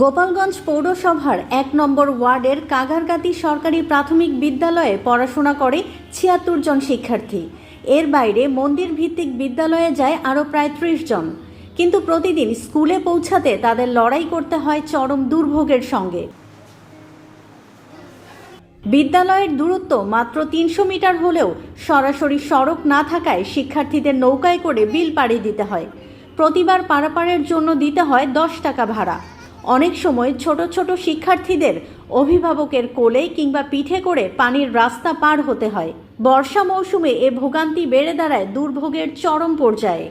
গোপালগঞ্জ পৌরসভার এক নম্বর ওয়ার্ডের কাগারগাতি সরকারি প্রাথমিক বিদ্যালয়ে পড়াশোনা করে ছিয়াত্তর জন শিক্ষার্থী। এর বাইরে মন্দির ভিত্তিক বিদ্যালয়ে যায় আরও প্রায় ত্রিশ জন। কিন্তু প্রতিদিন স্কুলে পৌঁছাতে তাদের লড়াই করতে হয় চরম দুর্ভোগের সঙ্গে। বিদ্যালয়ের দূরত্ব মাত্র তিনশো মিটার হলেও সরাসরি সড়ক না থাকায় শিক্ষার্থীদের নৌকায় করে বিল পাড়ি দিতে হয়। প্রতিবার পারাপারের জন্য দিতে হয় দশ টাকা ভাড়া। অনেক সময় ছোট ছোট শিক্ষার্থীদের অভিভাবকের কোলে কিংবা পিঠে করে পানির রাস্তা পার হতে হয়। বর্ষা মৌসুমে এ ভোগান্তি বেড়ে দাঁড়ায় দুর্ভোগের চরম পর্যায়ে।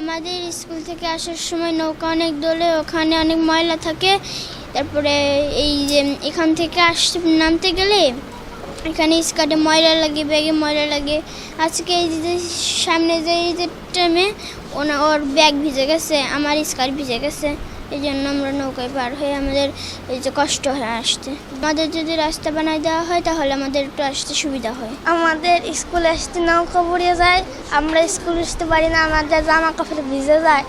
আমাদের স্কুল থেকে আসার সময় নৌকা অনেক দোলে, ওখানে অনেক ময়লা থাকে। তারপরে এই যে এখান থেকে আসতে নামতে গেলে এখানে স্কার্টে ময়লা লাগে ব্যাগে ময়লা লাগে। আজকে এই যে সামনে যে এই যে টাইমে ওনা ওর ব্যাগ ভিজে গেছে আমার স্কার্ট ভিজে গেছে। এই জন্য আমরা নৌকায় পার হয়ে আমাদের এই যে কষ্ট হয় আসতে আমাদের যদি রাস্তা বানায় দেওয়া হয় তাহলে আমাদের একটু আসতে সুবিধা হয়। আমাদের স্কুলে আসতে নৌকা পড়ে যায় আমরা স্কুল আসতে পারি না আমাদের জামা কাপড় ভিজে যায়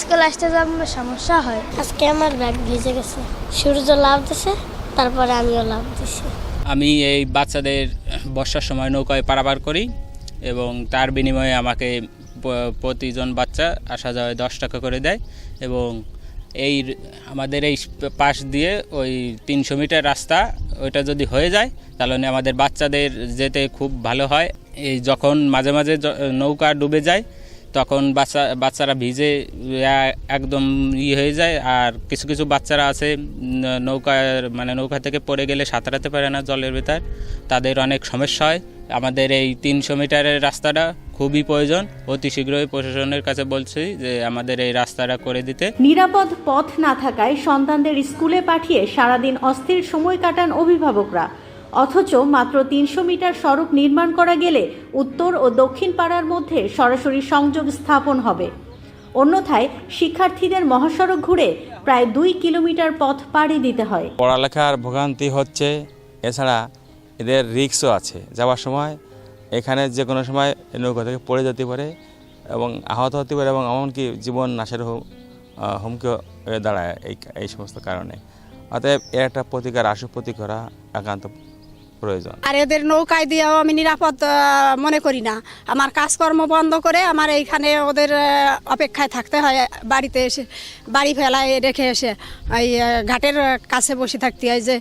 স্কুল আসতে আমার সমস্যা হয়। আজকে আমার ব্যাগ ভিজে গেছে। সূর্য লাভ দিছে তারপরে আমিও লাভ দিছি। আমি এই বাচ্চাদের বর্ষার সময় নৌকায় পারাপার করি এবং তার বিনিময়ে আমাকে প্রতিজন বাচ্চা আসা যাওয়ায় দশ টাকা করে দেয় এবং এই আমাদের এই পাশ দিয়ে ওই তিনশো মিটার রাস্তা ওইটা যদি হয়ে যায়, তাহলে আমাদের বাচ্চাদের যেতে খুব ভালো হয়। এই যখন মাঝে মাঝে নৌকা ডুবে যায় তখন বাচ্চা, বাচ্চারা ভিজে একদম ই হয়ে যায়। আর কিছু কিছু বাচ্চারা আছে নৌকার মানে নৌকা থেকে পড়ে গেলে সাঁতারাতে পারে না জলের ভেতর। তাদের অনেক সমস্যা হয়। আমাদের এই তিনশো মিটারের রাস্তাটা খুবই প্রয়োজন। অতি শীঘ্রই প্রশাসনের কাছে বলছি যে, আমাদের এই রাস্তাটা করে দিতে। নিরাপদ পথ না থাকায় সন্তানদের স্কুলে পাঠিয়ে সারাদিন অস্থির সময় কাটান অভিভাবকরা। অথচ মাত্র তিনশো মিটার সড়ক নির্মাণ করা গেলে উত্তর ও দক্ষিণ পাড়ার মধ্যে সরাসরি সংযোগ স্থাপন হবে। অন্যথায় শিক্ষার্থীদের মহাসড়ক ঘুরে প্রায় দুই কিলোমিটার পথ পাড়ি দিতে হয়। পড়ালেখার ভোগান্তি হচ্ছে, এছাড়া এদের রিক্সও আছে। যাওয়ার সময় এখানে যে কোনো সময় নৌকা থেকে পড়ে যেতে পারে এবং আহত হতে পারে এবং এমনকি জীবন নাশের হুমকি হয়ে দাঁড়ায় এই এই সমস্ত কারণে। অতএব এর একটা প্রতিকার আশু প্রতি করা একান্ত প্রয়োজন। আর এদের নৌকায় দিয়েও আমি নিরাপদ মনে করি না। আমার কাজকর্ম বন্ধ করে আমার এইখানে ওদের অপেক্ষায় থাকতে হয়, বাড়িতে এসে, বাড়ি ফেলায় রেখে এসে। এই ঘাটের কাছে বসে থাকতে হয় যে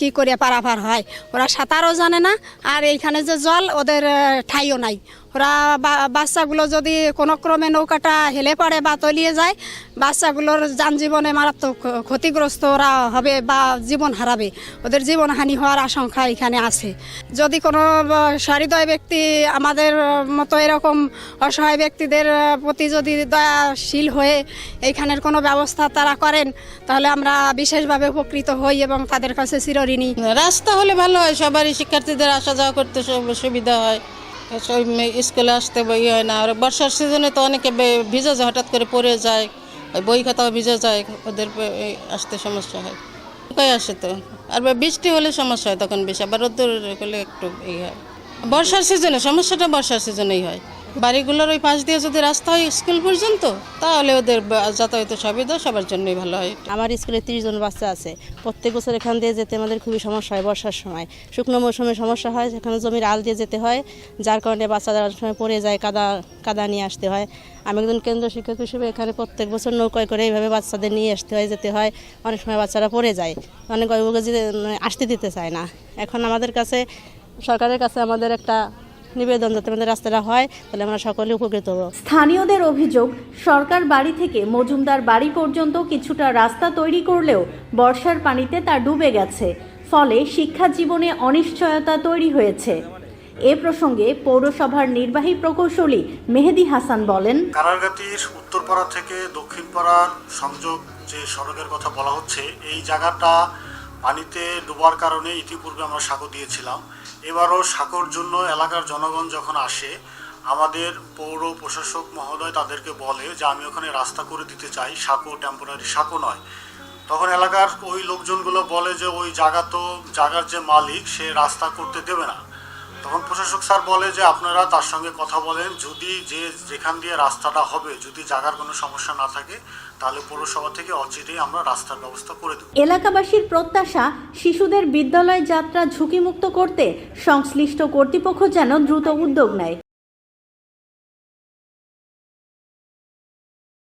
কি করে পারাপার হয়। ওরা সাঁতারও জানে না, আর এইখানে যে জল, ওদের ঠাইও নাই। ওরা বাচ্চাগুলো যদি কোনো ক্রমে নৌকাটা হেলে পড়ে বা তলিয়ে যায়, বাচ্চাগুলোর যানজীবনে মারাত্মক ক্ষতিগ্রস্ত ওরা হবে বা জীবন হারাবে। ওদের জীবনহানি হওয়ার আশঙ্কা এখানে আছে। যদি কোনো সারিদয় ব্যক্তি আমাদের মতো এরকম অসহায় ব্যক্তিদের প্রতি যদি দয়াশীল হয়ে এইখানের কোনো ব্যবস্থা তারা করেন, তাহলে আমরা বিশেষভাবে উপকৃত হই এবং তাদের কাছে চিরঋণী। রাস্তা হলে ভালো হয়, সবারই শিক্ষার্থীদের আসা যাওয়া করতে সব- সুবিধা হয়। স্কুলে আসতে বই হয় না। আর বর্ষার সিজনে তো অনেকে ভিজে যায়, হঠাৎ করে পড়ে যায় বই খাতাও ভিজে যায়, ওদের আসতে সমস্যা হয়। কয়ে আসে তো? আর বৃষ্টি হলে সমস্যা হয় তখন বেশি, আবার রোদ্দুর হলে একটু এই হয়। বর্ষার সিজনে, সমস্যাটা বর্ষার সিজনেই হয়। বাড়িগুলোর ওই পাশ দিয়ে যদি রাস্তা হয় স্কুল পর্যন্ত, তাহলে ওদের যাতায়াতের সুবিধা সবার জন্যই ভালো হয়। আমার স্কুলে তিরিশ জন বাচ্চা আছে। প্রত্যেক বছর এখান দিয়ে যেতে আমাদের খুবই সমস্যা হয় বর্ষার সময়। শুকনো মৌসুমে সমস্যা হয়, সেখানে জমির আল দিয়ে যেতে হয়, যার কারণে বাচ্চাদের অনেক সময় পড়ে যায়, কাদা কাদা নিয়ে আসতে হয়। আমি একজন কেন্দ্র শিক্ষক হিসেবে এখানে প্রত্যেক বছর নৌকায় করে এইভাবে বাচ্চাদের নিয়ে আসতে হয়, যেতে হয়। অনেক সময় বাচ্চারা পড়ে যায়। অনেক অভিভাবক আসতে দিতে চায় না। এখন আমাদের কাছে, সরকারের কাছে আমাদের একটা নিবেদন যাতে আমাদের রাস্তাটা হয় তাহলে আমরা সকলে উপকৃত হব। স্থানীয়দের অভিযোগ সরকার বাড়ি থেকে মজুমদার বাড়ি পর্যন্ত কিছুটা রাস্তা তৈরি করলেও বর্ষার পানিতে তা ডুবে গেছে। ফলে শিক্ষা জীবনে অনিশ্চয়তা তৈরি হয়েছে। এ প্রসঙ্গে পৌরসভার নির্বাহী প্রকৌশলী মেহেদি হাসান বলেন কারারগাতির উত্তরপাড়া থেকে দক্ষিণপাড়ার সংযোগ যে সড়কের কথা বলা হচ্ছে এই জায়গাটা পানিতে ডোবার কারণে ইতিপূর্বে আমরা সাঁকো দিয়েছিলাম। এবারও সাঁকোর জন্য এলাকার জনগণ যখন আসে, আমাদের পৌর প্রশাসক মহোদয় তাদেরকে বলে যে, আমি ওখানে রাস্তা করে দিতে চাই, সাঁকো টেম্পোরারি সাঁকো নয়। তখন এলাকার ওই লোকজনগুলো বলে যে, ওই জায়গা তো, জায়গার যে মালিক, সে রাস্তা করতে দেবে না। তখন প্রশাসক স্যার বলে যে আপনারা তার সঙ্গে কথা বলেন, যদি যে যেখান দিয়ে রাস্তাটা হবে, যদি জায়গার কোনো সমস্যা না থাকে, তাহলে পৌরসভা থেকে অচিরেই আমরা রাস্তার ব্যবস্থা করে দেব। এলাকাবাসীর প্রত্যাশা, শিশুদের বিদ্যালয় যাত্রা ঝুঁকিমুক্ত করতে সংশ্লিষ্ট কর্তৃপক্ষ যেন দ্রুত উদ্যোগ নেয়।